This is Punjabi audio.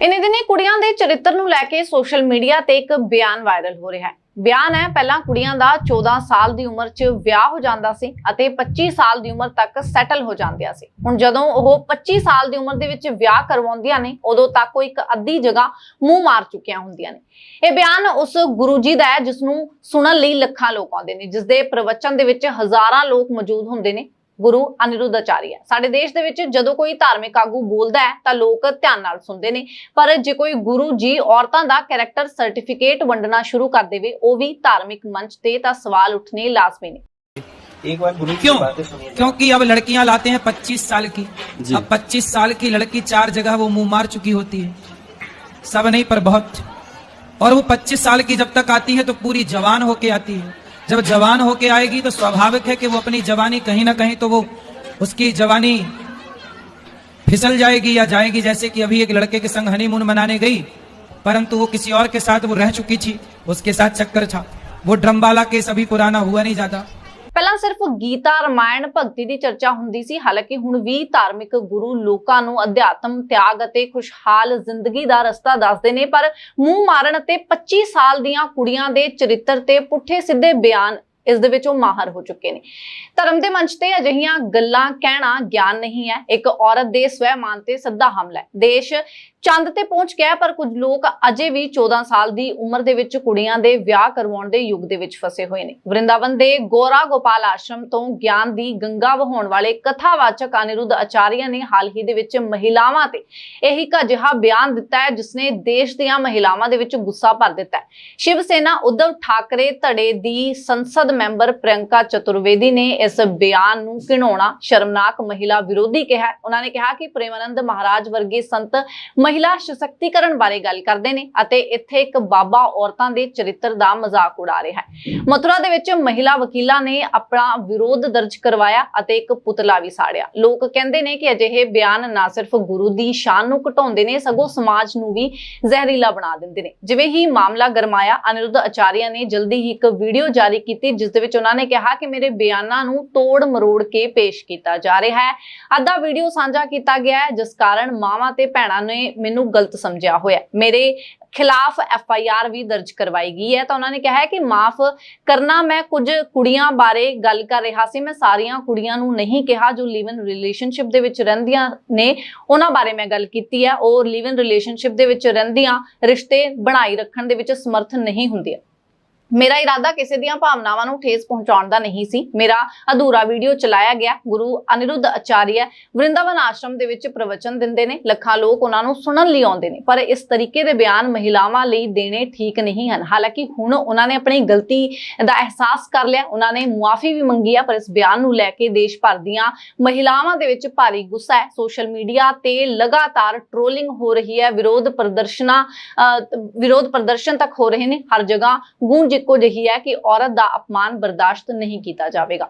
ਇਨੇ ਦਿਨੀ ਕੁੜੀਆਂ ਦੇ ਚਰਿੱਤਰ ਨੂੰ ਲੈ ਕੇ ਸੋਸ਼ਲ ਮੀਡੀਆ ਤੇ ਇੱਕ ਬਿਆਨ ਵਾਇਰਲ ਹੋ ਰਿਹਾ ਹੈ। ਬਿਆਨ ਹੈ, ਪਹਿਲਾਂ ਕੁੜੀਆਂ ਦਾ 14 ਸਾਲ ਦੀ ਉਮਰ 'ਚ ਵਿਆਹ ਹੋ ਜਾਂਦਾ ਸੀ ਅਤੇ 25 ਸਾਲ ਦੀ ਉਮਰ ਤੱਕ ਸੈਟਲ ਹੋ ਜਾਂਦੀਆਂ ਸੀ। ਹੁਣ ਜਦੋਂ ਉਹ 25 ਸਾਲ ਦੀ ਉਮਰ ਦੇ ਵਿੱਚ ਵਿਆਹ ਕਰਵਾਉਂਦੀਆਂ ਨੇ, ਉਦੋਂ ਤੱਕ ਉਹ ਇੱਕ ਅੱਧੀ ਜਗ੍ਹਾ ਮੂੰਹ ਮਾਰ ਚੁੱਕੀਆਂ ਹੁੰਦੀਆਂ ਨੇ। ਇਹ ਬਿਆਨ ਉਸ ਗੁਰੂ ਜੀ ਦਾ ਹੈ ਜਿਸ ਨੂੰ ਸੁਣਨ ਲਈ ਲੱਖਾਂ ਲੋਕ ਆਉਂਦੇ ਨੇ ਜਿਸ ਦੇ ਪ੍ਰਵਚਨ ਦੇ ਵਿੱਚ ਹਜ਼ਾਰਾਂ ਲੋਕ ਮੌਜੂਦ ਹੁੰਦੇ ਨੇ। ਗੁਰੂ ਅਨਿਰੁੱਧ ਆਚਾਰੀਆ ਸਾਡੇ ਦੇਸ਼ ਦੇ ਵਿੱਚ ਜਦੋਂ ਕੋਈ ਧਾਰਮਿਕ ਆਗੂ ਬੋਲਦਾ ਹੈ ਤਾਂ ਲੋਕ ਧਿਆਨ ਨਾਲ ਸੁਣਦੇ ਨੇ ਪਰ ਜੇ ਕੋਈ ਗੁਰੂ ਜੀ ਔਰਤਾਂ ਦਾ ਕੈਰੈਕਟਰ ਸਰਟੀਫਿਕੇਟ ਵੰਡਣਾ ਸ਼ੁਰੂ ਕਰ ਦੇਵੇ ਉਹ ਵੀ ਧਾਰਮਿਕ ਮੰਚ ਤੇ ਤਾਂ ਸਵਾਲ ਉੱਠਣੇ ਲਾਜ਼ਮੀ ਨੇ एक बार गुरु की क्यों बातें सुनिए क्योंकि अब लड़कियां लाते हैं 25 साल की जी। अब 25 साल की लड़की चार जगह वो मुंह मार चुकी होती है सब नहीं पर बहुत और वो 25 साल की जब तक आती है तो पूरी जवान होके आती है जब जवान होके आएगी तो स्वाभाविक है कि वो अपनी जवानी कहीं ना कहीं तो वो उसकी जवानी फिसल जाएगी या जाएगी, जैसे कि अभी एक लड़के के संग हनीमून मनाने गई, परंतु वो किसी और के साथ वो रह चुकी थी, उसके साथ चक्कर था। वो ड्रम वाला केस अभी पुराना हुआ नहीं ज़्यादा। ਪਹਿਲਾਂ ਸਿਰਫ ਗੀਤਾ, ਰਮਾਇਣ, ਭਗਤੀ ਦੀ ਚਰਚਾ ਹੁੰਦੀ ਸੀ, ਹਾਲਾਂਕਿ ਹੁਣ ਵੀ ਧਾਰਮਿਕ ਗੁਰੂ ਲੋਕਾਂ ਨੂੰ ਅਧਿਆਤਮ ਤਿਆਗ ਅਤੇ ਖੁਸ਼ਹਾਲ ਜ਼ਿੰਦਗੀ ਦਾ ਰਸਤਾ ਦੱਸਦੇ ਨੇ, ਪਰ ਮੂੰਹ ਮਾਰਨ ਅਤੇ 25 ਸਾਲ ਦੀਆਂ ਕੁੜੀਆਂ ਦੇ ਚਰਿੱਤਰ ਤੇ ਪੁੱਠੇ ਸਿੱਧੇ ਬਿਆਨ ਇਸ ਦੇ ਵਿੱਚ ਉਹ ਮਾਹਰ ਹੋ ਚੁੱਕੇ ਨੇ। ਧਰਮ ਦੇ ਮੰਚ ਤੇ ਅਜਿਹੀਆਂ ਗੱਲਾਂ ਕਹਿਣਾ ਗਿਆਨ ਨਹੀਂ ਹੈ। ਇੱਕ ਔਰਤ ਦੇ ਸਵੈਮਾਨ ਤੇ ਸਿੱਧਾ ਹਮਲਾ ਹੈ। ਦੇਸ਼ ਚੰਦ ਤੇ ਪਹੁੰਚ ਗਿਆ, ਪਰ ਕੁਝ ਲੋਕ ਅਜੇ ਵੀ 14 ਸਾਲ ਦੀ ਉਮਰ ਦੇ ਵਿੱਚ ਕੁੜੀਆਂ ਦੇ ਵਿਆਹ ਕਰਵਾਉਣ ਦੇ ਯੁੱਗ ਦੇ ਵਿੱਚ ਫਸੇ ਹੋਏ ਨੇ। ਵਰਿੰਦਾਵਨ ਦੇ ਗੋਰਾ ਗੋਪਾਲ ਆਸ਼ਰਮ ਤੋਂ ਗਿਆਨ ਦੀ ਗੰਗਾ ਵਹਾਉਣ ਵਾਲੇ ਕਥਾਵਾਚਕ ਅਨਿਰੁੱਧ ਆਚਾਰੀਆ ਨੇ ਹਾਲ ਹੀ ਦੇ ਵਿੱਚ ਮਹਿਲਾਵਾਂ ਤੇ ਇਹੀ ਅਜਿਹਾ ਬਿਆਨ ਦਿੱਤਾ ਹੈ ਜਿਸ ਨੇ ਦੇਸ਼ ਦੀਆਂ ਮਹਿਲਾਵਾਂ ਦੇ ਵਿੱਚ ਗੁੱਸਾ ਭਰ ਦਿੱਤਾ ਹੈ। ਸ਼ਿਵ ਸੈਨਾ ਉद्धਵ ਠਾਕਰੇ ਧੜੇ ਦੀ ਸੰਸਦ ਮੈਂਬਰ ਪ੍ਰਿਯੰਕਾ ਚਤੁਰਵੇਦੀ ਨੇ ਇਸ ਬਿਆਨ ਨੂੰ ਘਿਣਾਉਣਾ ਸ਼ਰਮਨਾਕ ਮਹਿਲਾ ਵਿਰੋਧੀ ਕਿਹਾ ਉਹਨਾਂ ਨੇ ਕਿਹਾ ਕਿ ਪ੍ਰੇਮਾਨੰਦ ਮਹਾਰਾਜ ਵਰਗੇ ਸੰਤ ਮਹਿਲਾ ਸਸ਼ਕਤੀਕਰਨ ਬਾਰੇ ਗੱਲ ਕਰਦੇ ਨੇ ਅਤੇ ਇੱਥੇ ਇੱਕ ਬਾਬਾ ਔਰਤਾਂ ਦੇ ਚਰਿੱਤਰ ਦਾ ਮਜ਼ਾਕ ਉਡਾ ਰਿਹਾ ਹੈ। ਮਥੁਰਾ ਦੇ ਵਿੱਚ ਮਹਿਲਾ ਵਕੀਲਾਂ ਨੇ ਆਪਣਾ ਵਿਰੋਧ ਦਰਜ ਕਰਵਾਇਆ ਅਤੇ ਇੱਕ ਪੁਤਲਾ ਵੀ ਸਾੜਿਆ। ਲੋਕ ਕਹਿੰਦੇ ਨੇ ਕਿ ਅਜਿਹੇ ਬਿਆਨ ਨਾ ਸਿਰਫ ਗੁਰੂ ਦੀ ਸ਼ਾਨ ਨੂੰ ਘਟਾਉਂਦੇ ਨੇ, ਸਗੋਂ ਸਮਾਜ ਨੂੰ ਵੀ ਜ਼ਹਿਰੀਲਾ ਬਣਾ ਦਿੰਦੇ ਨੇ। ਜਿਵੇਂ ਹੀ ਮਾਮਲਾ ਗਰਮਾਇਆ, ਅਨਿਰੁੱਧ ਆਚਾਰੀਆ ਨੇ ਜਲਦੀ ਹੀ ਇੱਕ ਵੀਡੀਓ ਜਾਰੀ ਕੀਤੀ, ਜਿਸ ਦੇ ਵਿੱਚ ਉਹਨਾਂ ਨੇ ਕਿਹਾ ਕਿ ਮੇਰੇ ਬਿਆਨਾਂ ਨੂੰ ਤੋੜ ਮਰੋੜ ਕੇ ਪੇਸ਼ ਕੀਤਾ ਜਾ ਰਿਹਾ ਹੈ। ਅੱਧਾ ਵੀਡੀਓ ਸਾਂਝਾ ਕੀਤਾ ਗਿਆ ਹੈ, ਜਿਸ ਕਾਰਨ ਮਾਵਾਂ ਤੇ ਭੈਣਾਂ ਨੇ ਮੈਨੂੰ ਗਲਤ ਸਮਝਿਆ ਹੋਇਆ। ਮੇਰੇ ਖਿਲਾਫ ਐਫ ਆਈ ਆਰ ਵੀ ਦਰਜ ਕਰਵਾਈ ਗਈ ਹੈ। ਤਾਂ ਉਹਨਾਂ ਨੇ ਕਿਹਾ ਹੈ ਕਿ ਮਾਫ ਕਰਨਾ, ਮੈਂ ਕੁਝ ਕੁੜੀਆਂ ਬਾਰੇ ਗੱਲ ਕਰ ਰਿਹਾ ਸੀ। ਮੈਂ ਸਾਰੀਆਂ ਕੁੜੀਆਂ ਨੂੰ ਨਹੀਂ ਕਿਹਾ ਜੋ ਲਿਵ ਇਨ ਰਿਲੇਸ਼ਨਸ਼ਿਪ ਦੇ ਵਿੱਚ ਰਹਿੰਦੀਆਂ ਨੇ। ਉਹਨਾਂ ਬਾਰੇ ਮੈਂ ਗੱਲ ਕੀਤੀ ਹੈ। ਉਹ ਲਿਵ ਇਨ ਰਿਲੇਸ਼ਨਸ਼ਿਪ ਦੇ ਵਿੱਚ ਰਹਿੰਦੀਆਂ, ਰਿਸ਼ਤੇ ਬਣਾਈ ਰੱਖਣ ਦੇ ਵਿੱਚ ਸਮਰਥ ਨਹੀਂ ਹੁੰਦੀਆਂ। ਮੇਰਾ ਇਰਾਦਾ ਕਿਸੇ ਦੀਆਂ ਭਾਵਨਾਵਾਂ ਨੂੰ ਠੇਸ ਪਹੁੰਚਾਉਣ ਦਾ ਨਹੀਂ ਸੀ। ਮੇਰਾ ਅਧੂਰਾ ਵੀਡੀਓ ਚਲਾਇਆ ਗਿਆ। ਗੁਰੂ ਅਨਿਰੁੱਧ ਆਚਾਰੀਆ ਵਰਿੰਦਾਵਨ ਆਸ਼ਰਮ ਦੇ ਵਿੱਚ ਪ੍ਰਵਚਨ ਦਿੰਦੇ ਨੇ। ਲੱਖਾਂ ਲੋਕ ਉਹਨਾਂ ਨੂੰ ਸੁਣਨ ਲਈ ਆਉਂਦੇ ਨੇ। ਪਰ ਇਸ ਤਰੀਕੇ ਦੇ ਬਿਆਨ ਮਹਿਲਾਵਾਂ ਲਈ ਦੇਣੇ ਠੀਕ ਨਹੀਂ ਹਨ। ਹਾਲਾਂਕਿ ਹੁਣ ਉਹਨਾਂ ਨੇ ਆਪਣੀ ਗਲਤੀ ਦਾ ਅਹਿਸਾਸ ਕਰ ਲਿਆ। ਉਹਨਾਂ ਨੇ ਮੁਆਫੀ ਵੀ ਮੰਗੀ ਆ ਪਰ ਇਸ ਬਿਆਨ ਨੂੰ ਲੈ ਕੇ ਦੇਸ਼ ਭਰ ਦੀਆਂ ਮਹਿਲਾਵਾਂ ਦੇ ਵਿੱਚ ਭਾਰੀ ਗੁੱਸਾ ਹੈ। ਸੋਸ਼ਲ ਮੀਡੀਆ ਤੇ ਲਗਾਤਾਰ ਟ੍ਰੋਲਿੰਗ ਹੋ ਰਹੀ ਹੈ। ਵਿਰੋਧ ਪ੍ਰਦਰਸ਼ਨਾਂ ਅਹ, ਵਿਰੋਧ ਪ੍ਰਦਰਸ਼ਨ ਤੱਕ ਹੋ ਰਹੇ ਨੇ। ਹਰ ਜਗ੍ਹਾ ਗੂੰਜ ਇੱਕੋ ਜਿਹੀ ਹੈ ਕਿ ਔਰਤ ਦਾ ਅਪਮਾਨ ਬਰਦਾਸ਼ਤ ਨਹੀਂ ਕੀਤਾ ਜਾਵੇਗਾ।